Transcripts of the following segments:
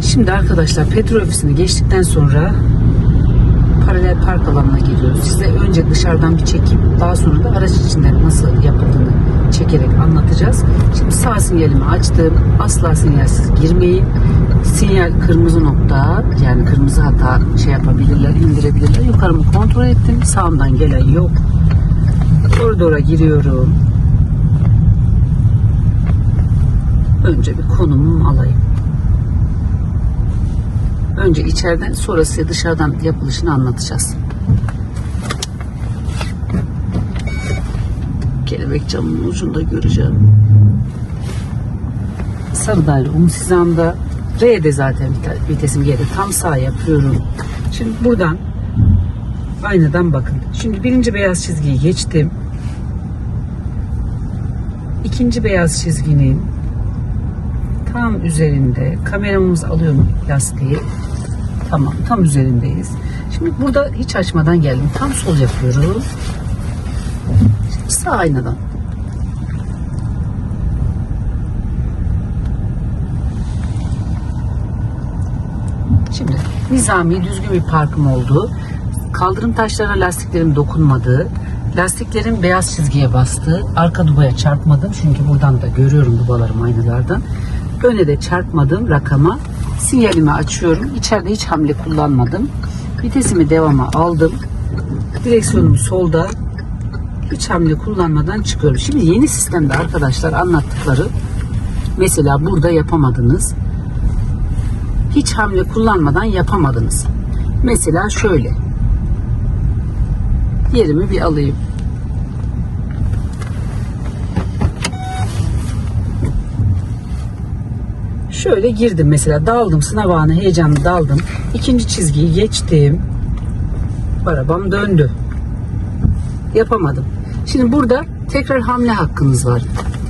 Şimdi arkadaşlar petrol ofisini geçtikten sonra paralel park alanına geliyoruz. Size önce dışarıdan bir çekim, daha sonra da araç içinde nasıl yapıldığını çekerek anlatacağız. Şimdi sağ sinyalimi açtım. Asla sinyalsiz girmeyin. Sinyal kırmızı nokta, yani kırmızı hata şey yapabilirler, indirebilirler. Yukarımı kontrol ettim. Sağımdan gelen yok. Koridora giriyorum. Önce bir konumumu alayım. Önce içeriden sonra size dışarıdan yapılışını anlatacağız. Kelebek camının ucunda göreceğim. Sarı daire umut hizamda. R'de zaten vite- vitesim geldi. Tam sağ yapıyorum. Şimdi buradan aynadan bakın. Şimdi birinci beyaz çizgiyi geçtim. İkinci beyaz çizginin tam üzerinde kameramız alıyor lastiği? Tamam tam üzerindeyiz. Şimdi burada hiç açmadan geldim. Tam sol yapıyoruz. Şimdi sağ aynadan. Şimdi nizami düzgün bir parkım oldu. Kaldırım taşlarına lastiklerim dokunmadı. Lastiklerim beyaz çizgiye bastı. Arka dubaya çarpmadım çünkü buradan da görüyorum dubalarım aynalardan. Öne de çarpmadım rakama. Sinyalimi açıyorum. İçeride hiç hamle kullanmadım. Vitesimi devama aldım. Direksiyonum solda. Hiç hamle kullanmadan çıkıyorum. Şimdi yeni sistemde arkadaşlar anlattıkları mesela burada yapamadınız hiç hamle kullanmadan yapamadınız. Mesela şöyle. Yerimi bir alayım. Şöyle girdim mesela daldım sınav anı heyecanlı daldım. İkinci çizgiyi geçtim. Arabam döndü. Yapamadım. Şimdi burada tekrar hamle hakkınız var.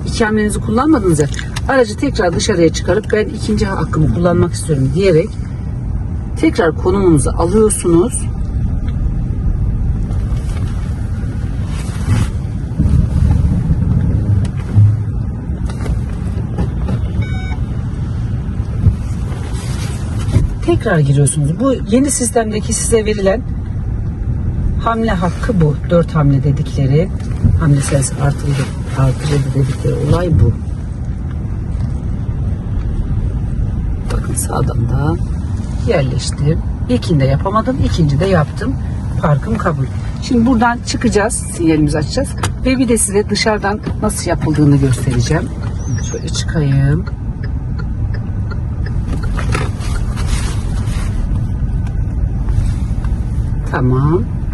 İki hamlenizi kullanmadınız ya. Aracı tekrar dışarıya çıkarıp ben ikinci hakkımı kullanmak istiyorum diyerek tekrar konumunuzu alıyorsunuz. Tekrar giriyorsunuz. Bu yeni sistemdeki size verilen hamle hakkı bu. Dört hamle dedikleri hamle sayısı artırıldı, artırıldı dedikleri olay bu. Bakın sağdan da yerleştim. İlkinde yapamadım. ikinci de yaptım. Parkım kabul. Şimdi buradan çıkacağız. Sinyalimizi açacağız. Ve bir de size dışarıdan nasıl yapıldığını göstereceğim. Şöyle çıkayım. Tamam.